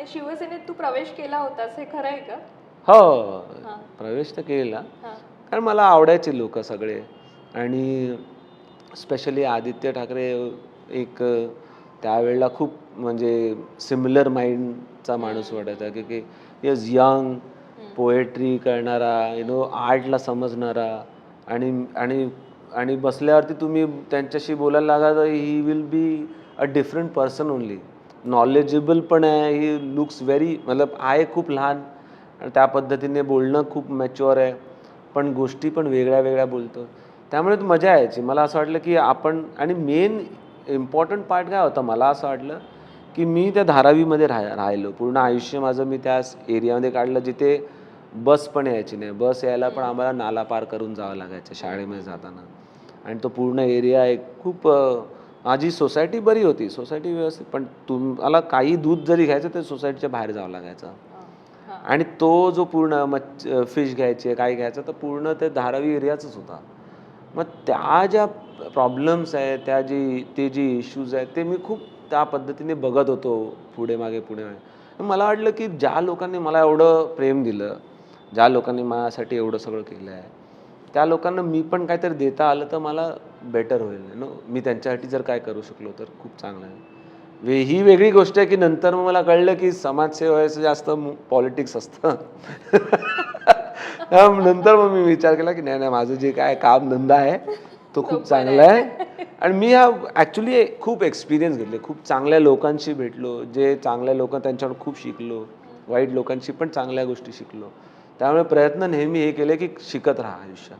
आणि शिवसेनेत तू प्रवेश केला होतास हे खरं आहे का? हो. प्रवेश तर केला. कारण मला आवडायचे लोक सगळे. आणि स्पेशली आदित्य ठाकरे एक त्यावेळेला खूप म्हणजे सिमिलर माइंडचा माणूस वाटायचा. की की इज यंग पोएट्री करणारा यु नो आर्टला समजणारा. आणि आणि आणि बसल्यावरती तुम्ही त्यांच्याशी बोलायला लागा तर he will be a different person only knowledgeable पण आहे. ही लुक्स व्हेरी मतलब आहे खूप लहान. आणि त्या पद्धतीने बोलणं खूप मॅच्युअर आहे. पण गोष्टी पण वेगळ्या वेगळ्या बोलतो. त्यामुळे मजा यायची. मला असं वाटलं की आपण आणि मेन इम्पॉर्टंट पार्ट काय होता? मला असं वाटलं की मी त्या धारावीमध्ये राह राहिलो. पूर्ण आयुष्य माझं मी त्या एरियामध्ये काढलं जिथे बस पण यायची नाही. बस यायला पण आम्हाला नाला पार करून जावं लागायचं शाळेमध्ये जाताना. आणि तो पूर्ण एरिया एक खूप माझी सोसायटी बरी होती सोसायटी व्यवस्थित पण तुम्हाला काही दूध जरी घ्यायचं तर सोसायटीच्या बाहेर जावं लागायचं. आणि तो जो पूर्ण मच्छ फिश घ्यायचे काय घ्यायचं तर पूर्ण ते धारावी एरियाच होता. मग त्या ज्या प्रॉब्लेम्स आहेत त्या जी ते जे इश्यूज आहेत ते मी खूप त्या पद्धतीने बघत होतो पुढे मागे पुढे मागे. मला वाटलं की ज्या लोकांनी मला एवढं प्रेम दिलं ज्या लोकांनी माझ्यासाठी एवढं सगळं केलं आहे त्या लोकांना मी पण काहीतरी देता आलं तर मला बेटर होईल नो? मी त्यांच्यासाठी जर काय करू शकलो तर खूप चांगलं आहे. वे ही वेगळी गोष्ट आहे की नंतर मग मला कळलं की समाजसेवेचं जास्त पॉलिटिक्स असतं. नंतर मग मी विचार केला की नाही नाही माझं जे काय काम धंदा आहे तो खूप चांगला आहे. आणि मी हा ॲक्च्युली खूप एक्सपिरियन्स घेतले. खूप चांगल्या लोकांशी भेटलो जे चांगल्या लोक त्यांच्यावर खूप शिकलो वाईट लोकांशी पण चांगल्या गोष्टी शिकलो. त्यामुळे प्रयत्न नेहमी हे केले की शिकत राहा आयुष्यात.